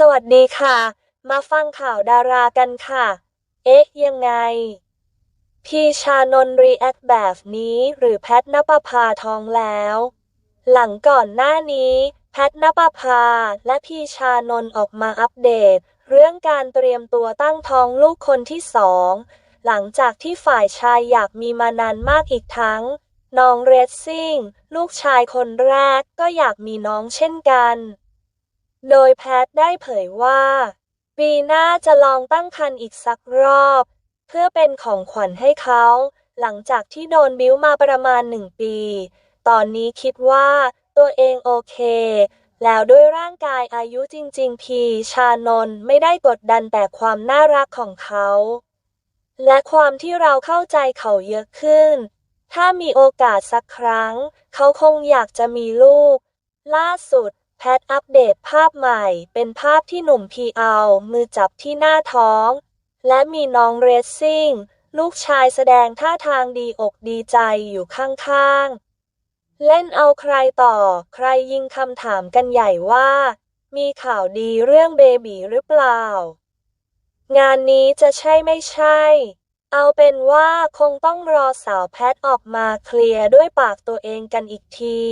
สวัสดีค่ะ มาฟังข่าวดารากันค่ะ เอ๊ะ ยังไง พี่ชานนรีแอคแบบนี้หรือแพทนปภาท้องแล้ว หลังก่อนหน้านี้ แพทนปภาและพี่ชานนท์ออกมาอัปเดต เรื่องการเตรียมตัวตั้งท้องลูกคนที่สอง หลังจากที่ฝ่ายชายอยากมีมานานมากอีกทั้ง น้องเรซซิ่ง ลูกชายคนแรกก็อยากมีน้องเช่นกัน โดยแพทได้เผยว่า ปีหน้าจะลองตั้งครรภ์อีกสักรอบ เพื่อเป็นของขวัญให้เขา หลังจากที่โดนบิ้วมาประมาณหนึ่งปี ตอนนี้คิดว่าตัวเองโอเค แล้วด้วยร่างกายอายุจริง ๆ พีชานนไม่ได้กดดันแต่ความน่ารักของเขา และความที่เราเข้าใจเขาเยอะขึ้น ถ้ามีโอกาสสักครั้ง เขาคงอยากจะมีลูก ล่าสุด แพทอัปเดตภาพใหม่ เป็นภาพที่หนุ่มพีเอามือจับที่หน้าท้อง และมีน้องเรซซิ่ง ลูกชายแสดงท่าทางดีอกดีใจอยู่ข้างๆ เล่นเอาใครต่อ ใครยิงคำถามกันใหญ่ว่า มีข่าวดีเรื่องเบบีหรือเปล่า งานนี้จะใช่ไม่ใช่ เอาเป็นว่าคงต้องรอสาวแพทออกมาเคลียร์ด้วยปากตัวเองกันอีกที